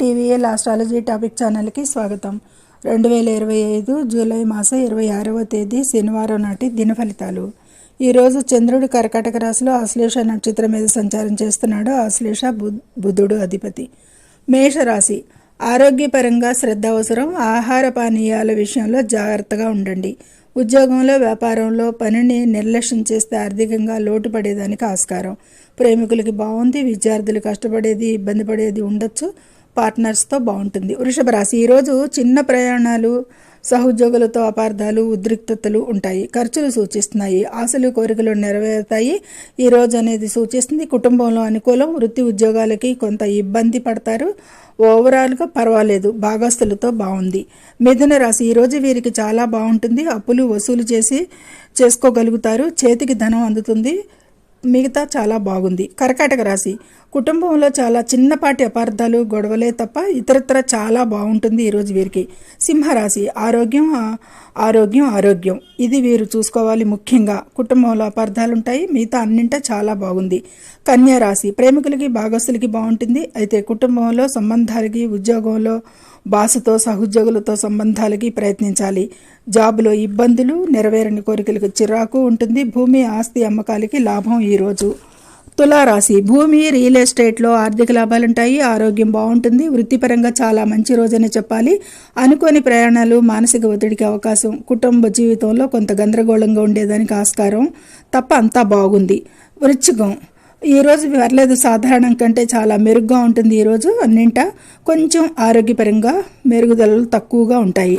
TVL astrology topic ఛానల్కి స్వాగతం. రెండు వేల ఇరవై ఐదు జూలై మాసం ఇరవై ఆరవ తేదీ శనివారం నాటి దిన ఫలితాలు. ఈరోజు చంద్రుడు కర్కాటక రాశిలో ఆశ్లేష నక్షత్రం మీద సంచారం చేస్తున్నాడు ఆశ్లేష బుధుడు అధిపతి. మేషరాశి ఆరోగ్యపరంగా శ్రద్ధ అవసరం ఆహార పానీయాల విషయంలో జాగ్రత్తగా ఉండండి. ఉద్యోగంలో వ్యాపారంలో పనిని నిర్లక్ష్యం చేస్తే ఆర్థికంగా లోటు పడేదానికి ఆస్కారం. ప్రేమికులకి బాగుంది విద్యార్థులు కష్టపడేది ఇబ్బంది పడేది ఉండొచ్చు. పార్ట్నర్స్తో బాగుంటుంది. వృషభ రాశి ఈరోజు చిన్న ప్రయాణాలు సహోద్యోగులతో అపార్థాలు ఉద్రిక్తతలు ఉంటాయి. ఖర్చులు సూచిస్తున్నాయి. ఆశలు కోరికలు నెరవేరుతాయి. ఈ రోజు అనేది సూచిస్తుంది కుటుంబంలో అనుకూలం వృత్తి ఉద్యోగాలకి కొంత ఇబ్బంది పడతారు. ఓవరాల్గా పర్వాలేదు భాగస్తులతో బాగుంది. మిథున రాశి ఈరోజు వీరికి చాలా బాగుంటుంది. అప్పులు వసూలు చేసి చేసుకోగలుగుతారు. చేతికి ధనం అందుతుంది. మిగతా చాలా బాగుంది. కర్కాటక రాశి. కుటుంబంలో చాలా చిన్నపాటి అపార్థాలు గొడవలే తప్ప ఇతరత్ర చాలా బాగుంటుంది ఈరోజు వీరికి. సింహరాశి. ఆరోగ్యం ఆరోగ్యం ఆరోగ్యం. ఇది వీరు చూసుకోవాలి ముఖ్యంగా. కుటుంబంలో అపార్థాలు ఉంటాయి మిగతా అన్నింటా చాలా బాగుంది. కన్యా రాశి. ప్రేమికులకి భాగస్తులకి బాగుంటుంది. అయితే కుటుంబంలో సంబంధాలకి ఉద్యోగంలో బాసుతో సహోద్యోగులతో సంబంధాలకి ప్రయత్నించాలి. జాబులో ఇబ్బందులు నెరవేరని కోరికలకు చిరాకు ఉంటుంది. భూమి ఆస్తి అమ్మకాలకి లాభం ఈరోజు. తులారాశి భూమి రియల్ ఎస్టేట్లో ఆర్థిక లాభాలుంటాయి ఆరోగ్యం బాగుంటుంది వృత్తిపరంగా చాలా మంచి రోజనే చెప్పాలి. అనుకోని ప్రయాణాలు మానసిక ఒత్తిడికి అవకాశం. కుటుంబ జీవితంలో కొంత గందరగోళంగా ఉండేదానికి ఆస్కారం. తప్ప అంతా బాగుంది. వృచ్చికం. ఈరోజు పర్లేదు సాధారణం కంటే చాలా మెరుగ్గా ఉంటుంది ఈరోజు అన్నింట. కొంచెం ఆరోగ్యపరంగా మెరుగుదలలు తక్కువగా ఉంటాయి.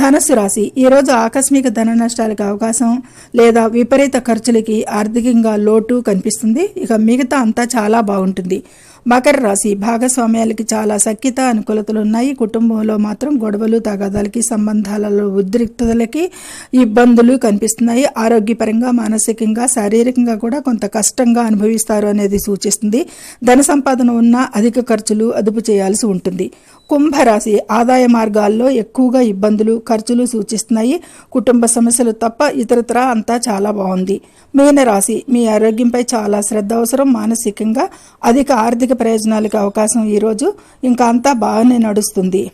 ధనస్సు రాశి ఈరోజు ఆకస్మిక ధన నష్టాలకు అవకాశం లేదా విపరీత ఖర్చులకి ఆర్థికంగా లోటు కనిపిస్తుంది. ఇక మిగతా అంతా చాలా బాగుంటుంది. మకర రాశి భాగస్వామ్యాలకి చాలా సఖ్యత అనుకూలతలు ఉన్నాయి కుటుంబంలో మాత్రం గొడవలు తగాదాలకి సంబంధాలలో ఉద్రిక్తతలకి ఇబ్బందులు కనిపిస్తున్నాయి. ఆరోగ్యపరంగా మానసికంగా శారీరకంగా కూడా కొంత కష్టంగా అనుభవిస్తారు అనేది సూచిస్తుంది. ధన సంపాదన ఉన్న అధిక ఖర్చులు అదుపు చేయాల్సి ఉంటుంది. కుంభరాశి ఆదాయ మార్గాల్లో ఎక్కువగా ఇబ్బందులు ఖర్చులు సూచిస్తున్నాయి. కుటుంబ సమస్యలు తప్ప ఇతరత్రా అంతా చాలా బాగుంది. మీనరాశి మీ ఆరోగ్యంపై చాలా శ్రద్ధ అవసరం. మానసికంగా అధిక ఆర్థిక ప్రయోజనాలకు అవకాశం ఈరోజు ఇంకా అంతా బాగానే నడుస్తుంది.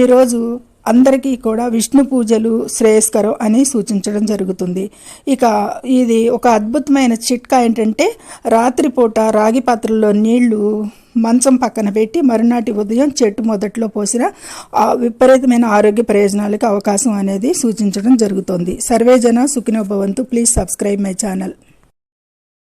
ఈరోజు అందరికీ కూడా విష్ణు పూజలు శ్రేయస్కరం అని సూచించడం జరుగుతుంది. ఇక ఇది ఒక అద్భుతమైన చిట్కా ఏంటంటే రాత్రిపూట రాగి పాత్రలో నీళ్ళు మంచం పక్కన పెట్టి మరునాటి ఉదయం చెట్టు మొదట్లో పోసిన విపరీతమైన ఆరోగ్య ప్రయోజనాలకు అవకాశం అనేది సూచించడం జరుగుతుంది. సర్వేజన Sukhinobhavantu please subscribe my channel.